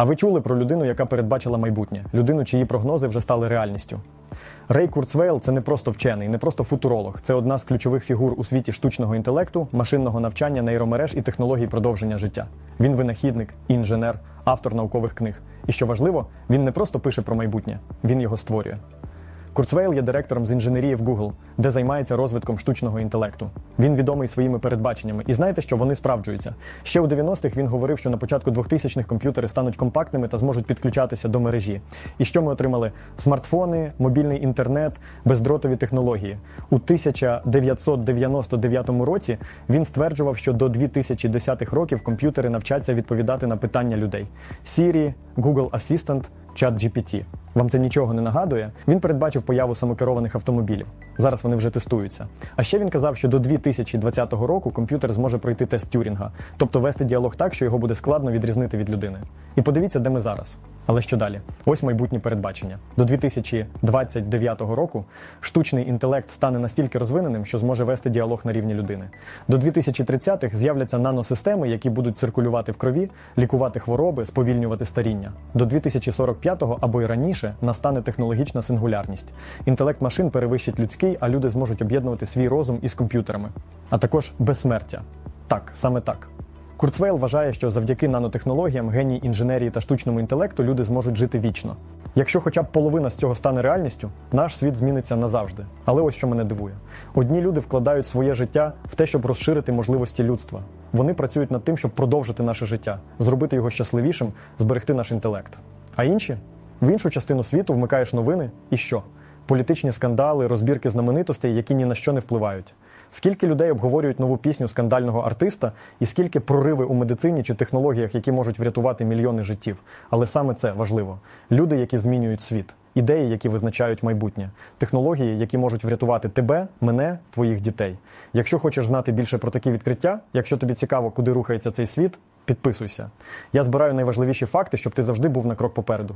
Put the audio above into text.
А ви чули про людину, яка передбачила майбутнє, людину, чиї прогнози вже стали реальністю. Рей Курцвейл це не просто вчений, не просто футуролог. Це одна з ключових фігур у світі штучного інтелекту, машинного навчання, нейромереж і технологій продовження життя. Він винахідник, інженер, автор наукових книг. І що важливо, він не просто пише про майбутнє, він його створює. Курцвейл є директором з інженерії в Google, де займається розвитком штучного інтелекту. Він відомий своїми передбаченнями. І знаєте, що вони справджуються. Ще у 90-х він говорив, що на початку 2000-х комп'ютери стануть компактними та зможуть підключатися до мережі. І що ми отримали? Смартфони, мобільний інтернет, бездротові технології. У 1999 році він стверджував, що до 2010-х років комп'ютери навчаться відповідати на питання людей. Siri, Google Assistant, ChatGPT. Вам це нічого не нагадує? Він передбачив появу самокерованих автомобілів. Зараз вони вже тестуються. А ще він казав, що до 2020 року комп'ютер зможе пройти тест Тюрінга, тобто вести діалог так, що його буде складно відрізнити від людини. І подивіться, де ми зараз. Але що далі? Ось майбутнє передбачення. До 2029 року штучний інтелект стане настільки розвиненим, що зможе вести діалог на рівні людини. До 2030-х з'являться наносистеми, які будуть циркулювати в крові, лікувати хвороби, сповільнювати старіння. До 2045-го або й раніше настане технологічна сингулярність. Інтелект машин перевищить людський, а люди зможуть об'єднувати свій розум із комп'ютерами, а також безсмертя. Так, саме так. Курцвейл вважає, що завдяки нанотехнологіям, геній інженерії та штучному інтелекту люди зможуть жити вічно. Якщо хоча б половина з цього стане реальністю, наш світ зміниться назавжди. Але ось що мене дивує: одні люди вкладають своє життя в те, щоб розширити можливості людства. Вони працюють над тим, щоб продовжити наше життя, зробити його щасливішим, зберегти наш інтелект. А інші в іншу частину світу вмикаєш новини і що? Політичні скандали, розбірки знаменитостей, які ні на що не впливають. Скільки людей обговорюють нову пісню скандального артиста, і скільки прориви у медицині чи технологіях, які можуть врятувати мільйони життів. Але саме це важливо: люди, які змінюють світ, ідеї, які визначають майбутнє, технології, які можуть врятувати тебе, мене, твоїх дітей. Якщо хочеш знати більше про такі відкриття, якщо тобі цікаво, куди рухається цей світ, підписуйся. Я збираю найважливіші факти, щоб ти завжди був на крок попереду.